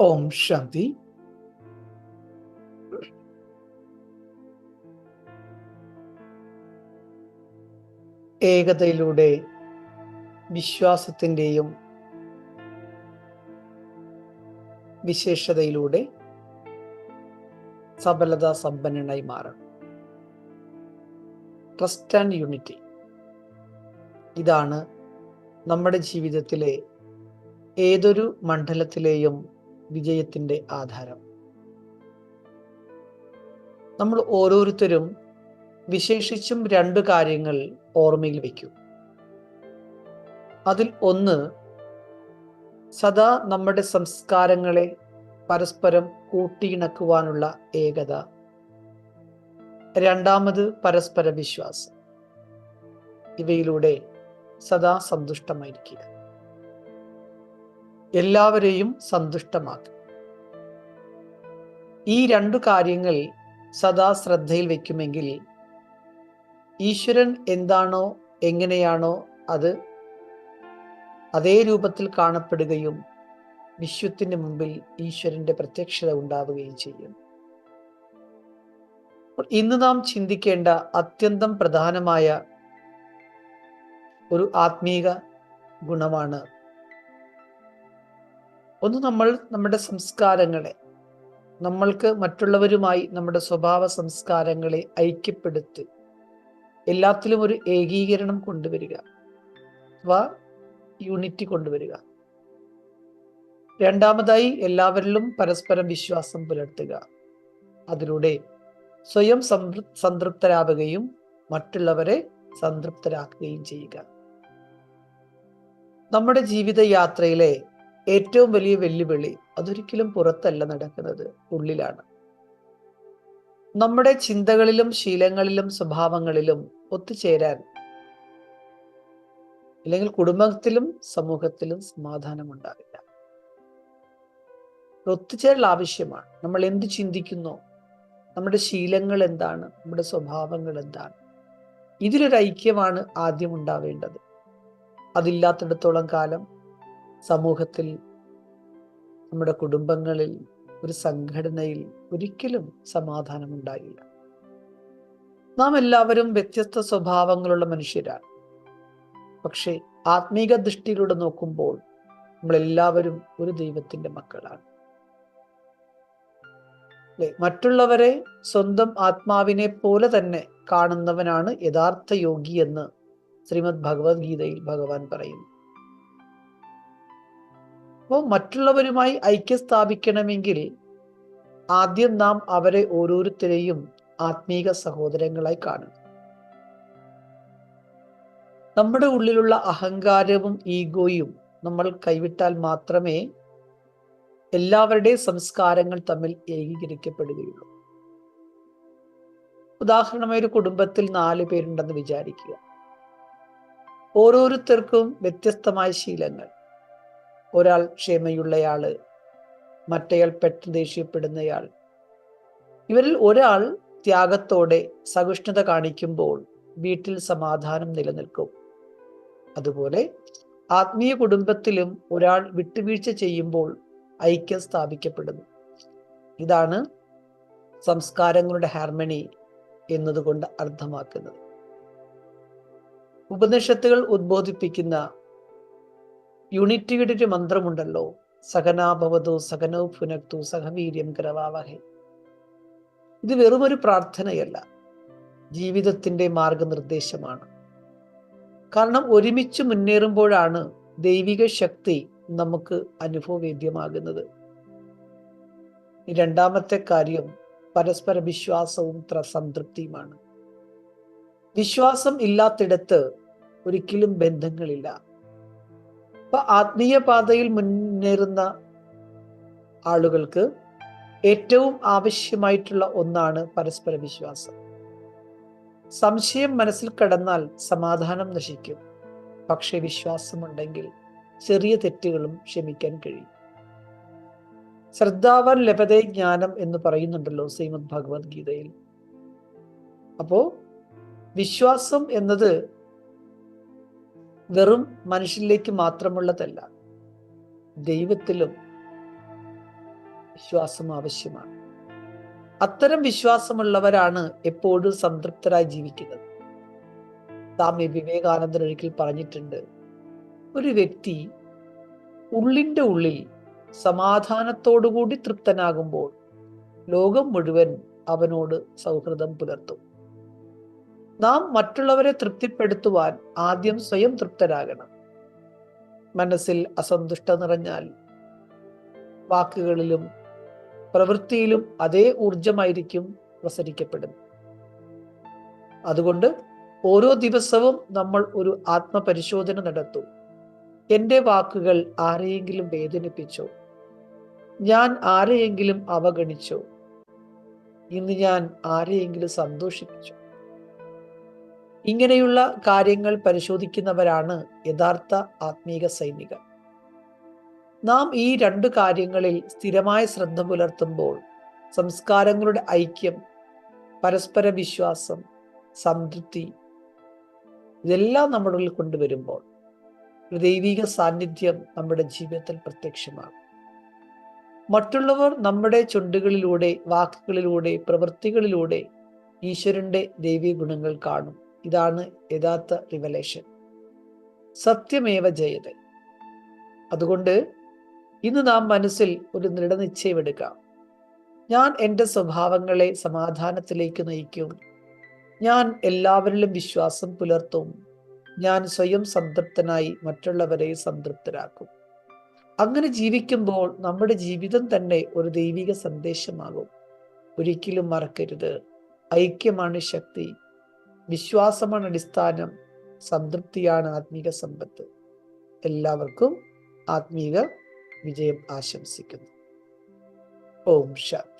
ഓം ശാന്തി. ഏകതയിലൂടെ വിശ്വാസത്തിന്റെയും വിശേഷതയിലൂടെ സബലത സമ്പന്നനായി മാറണം. Trust and unity ഇതാണ് നമ്മുടെ ജീവിതത്തിലെ ഏതൊരു മണ്ഡലത്തിലെയും വിജയത്തിന്റെ ആധാരം. നമ്മൾ ഓരോരുത്തരും വിശേഷിച്ചും രണ്ട് കാര്യങ്ങൾ ഓർമ്മയിൽ വയ്ക്കും. അതിൽ ഒന്ന് സദാ നമ്മുടെ സംസ്കാരങ്ങളെ പരസ്പരം കൂട്ടിയിണക്കുവാനുള്ള ഏകത. രണ്ടാമത് പരസ്പര വിശ്വാസം. ഇവയിലൂടെ സദാ സന്തുഷ്ടമായിരിക്കുക. എല്ലാവരെയും സന്തുഷ്ടമാക്കും. ഈ രണ്ടു കാര്യങ്ങൾ സദാ ശ്രദ്ധയിൽ വയ്ക്കുമെങ്കിൽ ഈശ്വരൻ എന്താണോ എങ്ങനെയാണോ അത് അതേ രൂപത്തിൽ കാണപ്പെടുകയും വിശ്വത്തിന് മുമ്പിൽ ഈശ്വരന്റെ പ്രത്യക്ഷത ഉണ്ടാവുകയും ചെയ്യും. ഇന്ന് നാം ചിന്തിക്കേണ്ട അത്യന്തം പ്രധാനമായ ഒരു ആത്മീക ഗുണമാണ് ഒന്ന് നമ്മൾ നമ്മുടെ സംസ്കാരങ്ങളെ നമ്മൾക്ക് മറ്റുള്ളവരുമായി നമ്മുടെ സ്വഭാവ സംസ്കാരങ്ങളെ ഐക്യപ്പെടുത്തി എല്ലാത്തിലും ഒരു ഏകീകരണം കൊണ്ടുവരിക അഥവാ യൂണിറ്റി കൊണ്ടുവരിക. രണ്ടാമതായി എല്ലാവരിലും പരസ്പരം വിശ്വാസം പുലർത്തുക. അതിലൂടെ സ്വയം സംതൃപ്തരാവുകയും മറ്റുള്ളവരെ സംതൃപ്തരാക്കുകയും ചെയ്യുക. നമ്മുടെ ജീവിതയാത്രയിലെ ഏറ്റവും വലിയ വെല്ലുവിളി അതൊരിക്കലും പുറത്തല്ല നടക്കുന്നത് ഉള്ളിലാണ്. നമ്മുടെ ചിന്തകളിലും ശീലങ്ങളിലും സ്വഭാവങ്ങളിലും ഒത്തുചേരാൻ അല്ലെങ്കിൽ കുടുംബത്തിലും സമൂഹത്തിലും സമാധാനം ഉണ്ടാവില്ല ഒത്തുചേരൽ ആവശ്യമാണ്. നമ്മൾ എന്ത് ചിന്തിക്കുന്നു? നമ്മുടെ ശീലങ്ങൾ എന്താണ്? നമ്മുടെ സ്വഭാവങ്ങൾ എന്താണ്? ഇതിലൊരു ഐക്യമാണ് ആദ്യം ഉണ്ടാവേണ്ടത്. അതില്ലാത്തിടത്തോളം കാലം സമൂഹത്തിൽ നമ്മുടെ കുടുംബങ്ങളിൽ ഒരു സംഘടനയിൽ ഒരിക്കലും സമാധാനം ഉണ്ടായില്ല നാം എല്ലാവരും വ്യത്യസ്ത സ്വഭാവങ്ങളുള്ള മനുഷ്യരാണ്. പക്ഷേ ആത്മീക ദൃഷ്ടിയിലൂടെ നോക്കുമ്പോൾ നമ്മളെല്ലാവരും ഒരു ദൈവത്തിന്റെ മക്കളാണ്. മറ്റുള്ളവരെ സ്വന്തം ആത്മാവിനെ പോലെ തന്നെ കാണുന്നവനാണ് യഥാർത്ഥ യോഗി എന്ന് ശ്രീമദ് ഭഗവത്ഗീതയിൽ ഭഗവാൻ പറയുന്നു. അപ്പോൾ മറ്റുള്ളവരുമായി ഐക്യ സ്ഥാപിക്കണമെങ്കിൽ ആദ്യം നാം അവരെ ഓരോരുത്തരെയും ആത്മീക സഹോദരങ്ങളായി കാണണം. നമ്മുടെ ഉള്ളിലുള്ള അഹങ്കാരവും ഈഗോയും നമ്മൾ കൈവിട്ടാൽ മാത്രമേ എല്ലാവരുടെയും സംസ്കാരങ്ങൾ തമ്മിൽ ഏകീകരിക്കപ്പെടുകയുള്ളൂ. ഉദാഹരണമായി ഒരു കുടുംബത്തിൽ നാല് പേരുണ്ടെന്ന് വിചാരിക്കുക. ഓരോരുത്തർക്കും വ്യത്യസ്തമായ ശീലങ്ങൾ. ഒരാൾ ക്ഷമയുള്ളയാൾ മറ്റയാൾ പെട്ടെന്ന് ദേഷ്യപ്പെടുന്നയാൾ. ഇവരിൽ ഒരാൾ ത്യാഗത്തോടെ സഹിഷ്ണുത കാണിക്കുമ്പോൾ വീട്ടിൽ സമാധാനം നിലനിൽക്കും. അതുപോലെ ആത്മീയ കുടുംബത്തിലും ഒരാൾ വിട്ടുവീഴ്ച ചെയ്യുമ്പോൾ ഐക്യം സ്ഥാപിക്കപ്പെടുന്നു. ഇതാണ് സംസ്കാരങ്ങളുടെ ഹാർമണി എന്നതുകൊണ്ട് അർത്ഥമാക്കുന്നത്. ഉപനിഷത്തുകൾ ഉദ്ബോധിപ്പിക്കുന്ന യൂണിറ്റിയുടെ ഒരു മന്ത്രമുണ്ടല്ലോ. സഹനാഭവതു സഹനോ പുനക്തു സഹവീര്യം കരവാവഹേ. ഇത് വെറുമൊരു പ്രാർത്ഥനയല്ല. ജീവിതത്തിന്റെ മാർഗനിർദ്ദേശമാണ്. കാരണം ഒരുമിച്ച് മുന്നേറുമ്പോഴാണ് ദൈവിക ശക്തി നമുക്ക് അനുഭവവേദ്യമാകുന്നത്. രണ്ടാമത്തെ കാര്യം പരസ്പര വിശ്വാസവും സംതൃപ്തിയുമാണ്. വിശ്വാസം ഇല്ലാത്തിടത്ത് ഒരിക്കലും ബന്ധങ്ങളില്ല. അപ്പൊ ആത്മീയ പാതയിൽ മുന്നേറുന്ന ആളുകൾക്ക് ഏറ്റവും ആവശ്യമായിട്ടുള്ള ഒന്നാണ് പരസ്പര വിശ്വാസം. സംശയം മനസ്സിൽ കടന്നാൽ സമാധാനം നശിക്കും. പക്ഷെ വിശ്വാസമുണ്ടെങ്കിൽ ചെറിയ തെറ്റുകളും ക്ഷമിക്കാൻ കഴിയും. ശ്രദ്ധാവാൻ ലഭതേ ജ്ഞാനം എന്ന് പറയുന്നുണ്ടല്ലോ ശ്രീമദ് ഭഗവത്ഗീതയിൽ. അപ്പോ വിശ്വാസം എന്നത് വെറും മനുഷ്യരിലേക്ക് മാത്രമുള്ളതല്ല ദൈവത്തിലും വിശ്വാസം ആവശ്യമാണ്. അത്തരം വിശ്വാസമുള്ളവരാണ് എപ്പോഴും സംതൃപ്തരായി ജീവിക്കുന്നത്. സ്വാമി വിവേകാനന്ദൻ ഒരിക്കൽ പറഞ്ഞിട്ടുണ്ട് ഒരു വ്യക്തി ഉള്ളിന്റെ ഉള്ളിൽ സമാധാനത്തോടുകൂടി തൃപ്തനാകുമ്പോൾ ലോകം മുഴുവൻ അവനോട് സൗഹൃദം പുലർത്തും. നാം മറ്റുള്ളവരെ തൃപ്തിപ്പെടുത്തുവാൻ ആദ്യം സ്വയം തൃപ്തരാകണം. മനസ്സിൽ അസന്തുഷ്ട നിറഞ്ഞാൽ വാക്കുകളിലും പ്രവൃത്തിയിലും അതേ ഊർജമായിരിക്കും പ്രസരിക്കപ്പെടുന്നത് അതുകൊണ്ട് ഓരോ ദിവസവും നമ്മൾ ഒരു ആത്മപരിശോധന നടത്തും. എന്റെ വാക്കുകൾ ആരെയെങ്കിലും വേദനിപ്പിച്ചോ? ഞാൻ ആരെയെങ്കിലും അവഗണിച്ചോ? ഇന്ന് ഞാൻ ആരെയെങ്കിലും സന്തോഷിപ്പിച്ചു? ഇങ്ങനെയുള്ള കാര്യങ്ങൾ പരിശോധിക്കുന്നവരാണ് യഥാർത്ഥ ആത്മീക സൈനികർ. നാം ഈ രണ്ടു കാര്യങ്ങളിൽ സ്ഥിരമായ ശ്രദ്ധ പുലർത്തുമ്പോൾ സംസ്കാരങ്ങളുടെ ഐക്യം പരസ്പര വിശ്വാസം സംതൃപ്തി ഇതെല്ലാം നമ്മുടെ ഉള്ളിൽ കൊണ്ടുവരുമ്പോൾ ഒരു ദൈവിക സാന്നിധ്യം നമ്മുടെ ജീവിതത്തിൽ പ്രത്യക്ഷമാകും. മറ്റുള്ളവർ നമ്മുടെ ചുണ്ടുകളിലൂടെ വാക്കുകളിലൂടെ പ്രവൃത്തികളിലൂടെ ഈശ്വരന്റെ ദൈവീ ഗുണങ്ങൾ കാണും. ഇതാണ് യഥാർത്ഥ റിവലേഷൻ സത്യമേവ ജയത അതുകൊണ്ട് ഇന്ന് നാം മനസ്സിൽ ഒരു ദൃഢനിശ്ചയം എടുക്കാം. ഞാൻ എന്റെ സ്വഭാവങ്ങളെ സമാധാനത്തിലേക്ക് നയിക്കും. ഞാൻ എല്ലാവരിലും വിശ്വാസം പുലർത്തും. ഞാൻ സ്വയം സംതൃപ്തനായി മറ്റുള്ളവരെ സംതൃപ്തരാക്കും. അങ്ങനെ ജീവിക്കുമ്പോൾ നമ്മുടെ ജീവിതം തന്നെ ഒരു ദൈവിക സന്ദേശമാകും. ഒരിക്കലും മറക്കരുത്. ഐക്യമാണ് ശക്തി. വിശ്വാസമാണ് അടിസ്ഥാനം. സംതൃപ്തിയാണ് ആത്മീക സമ്പത്ത്. എല്ലാവർക്കും ആത്മീക വിജയം ആശംസിക്കുന്നു. ഓം ശാന്തി